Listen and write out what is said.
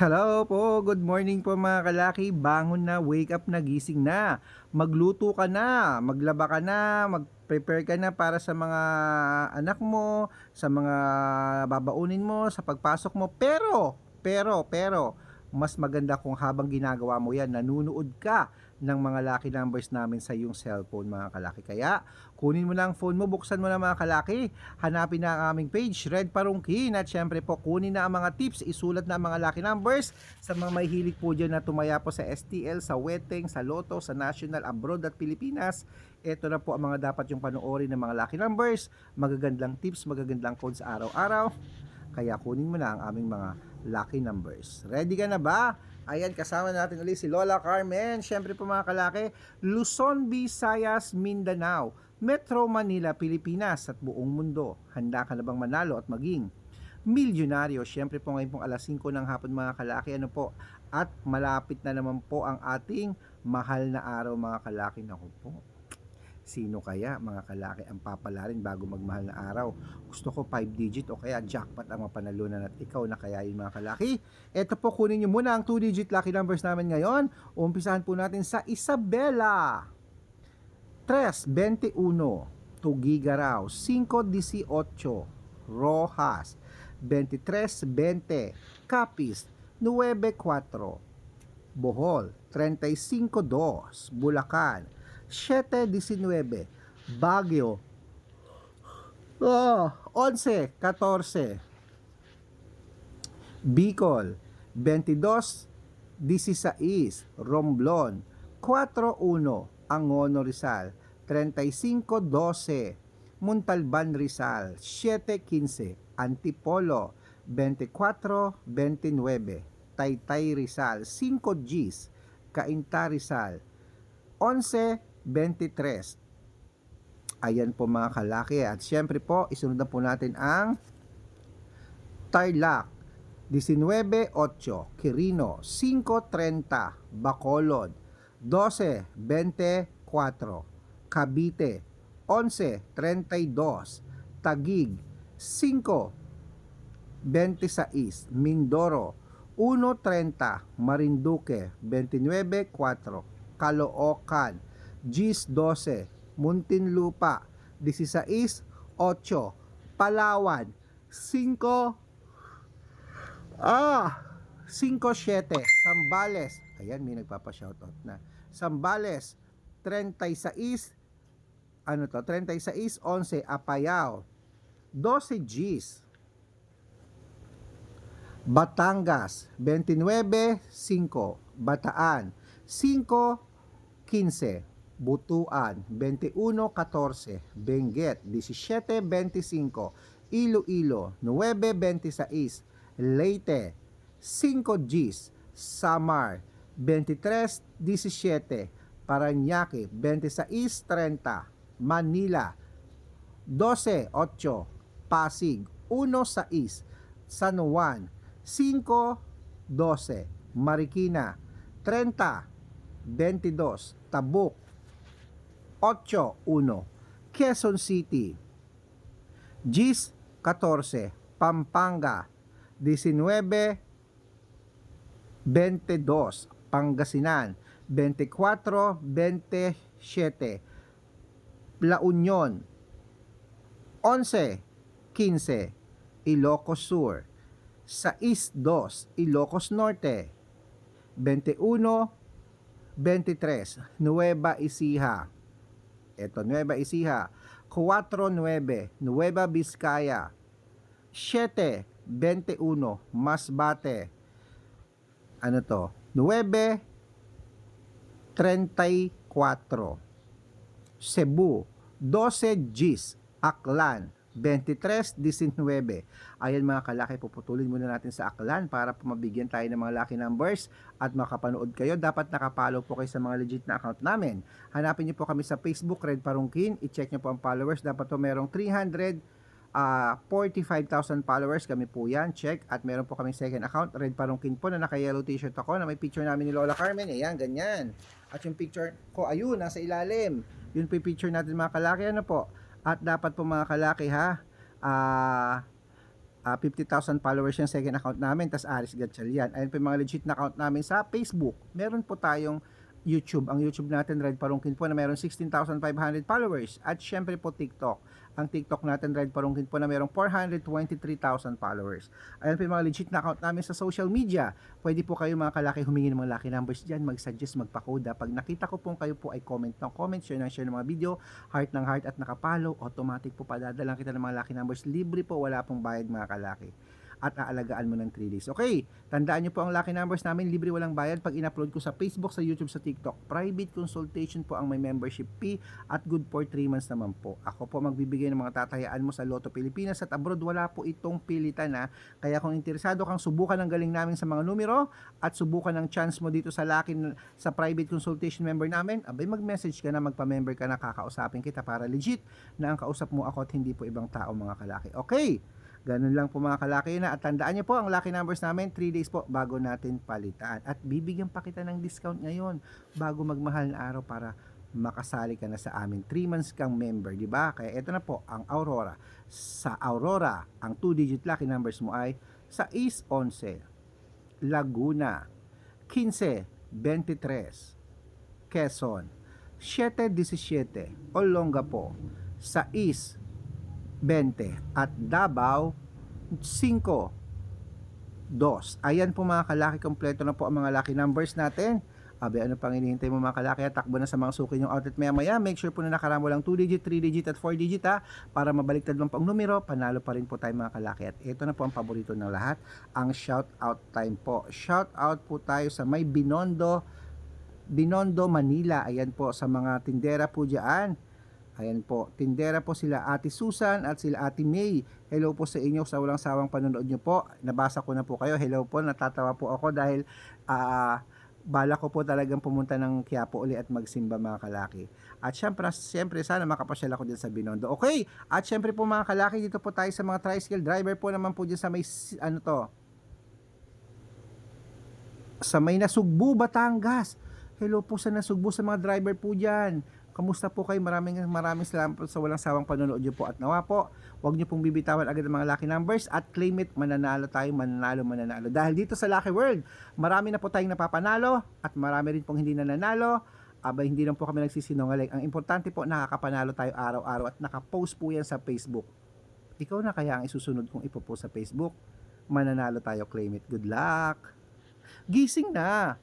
Hello po, good morning po mga kalaki. Bangon na, wake up na, gising na. Magluto ka na, maglaba ka na, mag-prepare ka na para sa mga anak mo, sa mga babaunin mo, sa pagpasok mo. Pero, pero, pero, mas maganda kung habang ginagawa mo yan, nanunood ka ng mga lucky numbers namin sa iyong cellphone mga kalaki. Kaya, kunin mo na ang phone mo, buksan mo na mga kalaki, hanapin na ang aming page, Red Parungkin, at syempre po, kunin na ang mga tips, isulat na ang mga lucky numbers sa mga may hilig po dyan na tumaya po sa STL, sa Weteng, sa Lotto, sa National, Abroad at Pilipinas. Ito na po ang mga dapat yung panoorin ng mga lucky numbers, magagandang tips, magagandang codes araw-araw. Kaya kunin mo na ang aming mga lucky numbers. Ready ka na ba? Ayan, kasama natin ulit si Lola Carmen. Siyempre po mga kalaki, Luzon, Visayas, Mindanao, Metro Manila, Pilipinas at buong mundo. Handa ka na bang manalo at maging milyonaryo? Siyempre po ngayon pong alas 5 ng hapon mga kalaki. Ano po? At malapit na naman po ang ating mahal na araw mga kalaki. Naku po. Sino kaya mga kalaki ang papalarin bago magmahal na araw? Gusto ko 5 digit o kaya jackpot ang mapanalunan at ikaw na kaya yun mga kalaki. Ito po kunin nyo muna ang 2 digit lucky numbers namin ngayon. Umpisahan po natin sa Isabela. 321 Tugigaraw 518 Rojas 2320 Capiz 94 Bohol 352 Bulacan 719 Baguio. Oh, 11 14 Bicol 22 16 Romblon. 41 Angono Rizal. 3512 Muntalban Rizal. 715 Antipolo. 2429 Taytay Rizal. 5 Gs Cainta Rizal 11.23. Ayan po mga kalaki. At syempre po, isunod na po natin ang Tarlac. 19.8. Quirino. 5.30. Bacolod. 12.24. Cavite. 11.32. Tagig. 5.26. Mindoro. 1.30. Marinduque. 29.4. Caloocan, Gis 12, Muntinlupa, 16, 8, Palawan, 5, ah, 5-7, Sambales, ayan may nagpapa-shoutout na, Sambales, 36, ano to, 36, 11, Apayao, 12 Gis, Batangas, 29, 5, Bataan, 5, 15, Butuan, 21-14, Benguet, 17-25, Iloilo, 9-26, Leyte, 5 Gs, Samar, 23-17, Paranaque, 26-30, Manila, 12-8, Pasig, 1-6, San Juan, 5-12, Marikina, 30, 22, Tabuk, 8-1, Quezon City, Gis 14, Pampanga, 19, 22, Pangasinan, 24, 27, La Union, 11, 15, Ilocos Sur, 6-2, Ilocos Norte, 21, 23, Nueva Ecija. Ito, Nueva Ecija. 4-9, Nueva Vizcaya. 7, 21, Masbate. Ano to? 9, 34. Cebu. 12 Gs. Aklan. 23-19. Ayan mga kalaki, puputulin muna natin sa aklan para mabigyan tayo ng mga lucky numbers at makapanood kayo. Dapat nakapollow po kayo sa mga legit na account namin. Hanapin niyo po kami sa Facebook, Red Parungkin. I-check niyo po ang followers. Dapat po merong 300 uh, 45,000 followers kami po yan, check. At meron po kami second account, Red Parungkin po, na naka-yellow t-shirt ako, na may picture namin ni Lola Carmen. Ayan, ganyan. At yung picture ko, ayun, nasa ilalim. Yun po yung picture natin mga kalaki. Ano po? At dapat po mga kalaki ha, ah, Ah, 50,000 followers yung second account namin, tas Aris Gatchalian. Ayun po yung mga legit na account namin sa Facebook. Meron po tayong YouTube. Ang YouTube natin, Red Parungkin po, na meron 16,500 followers. At syempre po TikTok. Ang TikTok natin, Red Parungkin po, na meron 423,000 followers. Ayun po yung mga legit na account namin sa social media. Pwede po kayo mga kalaki humingi ng mga lucky numbers dyan, mag-suggest, magpa-code. Pag nakita ko po kayo po ay comment ng comment, share ng share ng mga video, heart ng heart at nakapalo, automatic po padadalang kita ng mga lucky numbers. Libre po, wala pong bayad mga kalaki at aalagaan mo ng 3 days. Okay, tandaan nyo po ang lucky numbers namin, libre walang bayad pag in-upload ko sa Facebook, sa YouTube, sa TikTok. Private consultation po ang may membership fee at good for 3 months naman po. Ako po magbibigay ng mga tatayaan mo sa Lotto Pilipinas at abroad wala po itong pilitan na. Kaya kung interesado kang subukan ang galing namin sa mga numero at subukan ang chance mo dito sa lucky sa private consultation member namin, abay mag-message ka na, magpa-member ka na, kakausapin kita para legit na ang kausap mo ako at hindi po ibang tao mga kalaki. Okay, Ganun lang po mga kalaki na. At tandaan niyo po, ang lucky numbers namin, 3 days po bago natin palitan. At bibigyan pa kita ng discount ngayon bago magmahal na araw para makasali ka na sa amin. 3 months kang member, di ba? Kaya ito na po, ang Aurora. Sa Aurora, ang 2-digit lucky numbers mo ay sa East 11, Laguna, 15, 23, Quezon, 7-17, Olongapo, sa East 20 at Davao 5 2. Ayan po mga kalaki, kompleto na po ang mga lucky numbers natin. Abe, ano pang hinihintay mo mga kalaki? Takbo na sa mga suki yung outlet maya maya. Make sure po na nakaramo lang 2 digit, 3 digit at 4 digit ha. Para mabaliktad lang po ang numero, panalo pa rin po tayo mga kalaki. At ito na po ang paborito ng lahat, ang shout out time po. Shout out po tayo sa may Binondo, Binondo, Manila. Ayan po sa mga tindera po dyan. Ayan po, tindera po sila Ate Susan at sila Ate May. Hello po sa inyo sa walang sawang panonood nyo po. Nabasa ko na po kayo. Hello po, natatawa po ako dahil ah bala ko po talagang pumunta ng Quiapo uli at magsimba mga kalaki. At syempre, syempre sana makapasyal ako din sa Binondo. Okay, at syempre po mga kalaki, dito po tayo sa mga tricycle driver po naman po dyan sa may, ano to, sa may Nasugbu, Batangas. Hello po sa Nasugbu sa mga driver po dyan. Kamusta po kayo? Maraming maraming salamat po sa walang sawang panonood niyo po. At nawa po, huwag niyo pong bibitawan agad ang mga lucky numbers at claim it, mananalo tayo, mananalo, mananalo. Dahil dito sa Lucky World, marami na po tayong napapanalo at marami rin pong hindi nananalo. Aba, hindi lang po kami nagsisinungaling. Ang importante po, nakakapanalo tayo araw-araw at nakapost po yan sa Facebook. Ikaw na kaya ang isusunod kong ipopost sa Facebook. Mananalo tayo, claim it. Good luck! Gising na!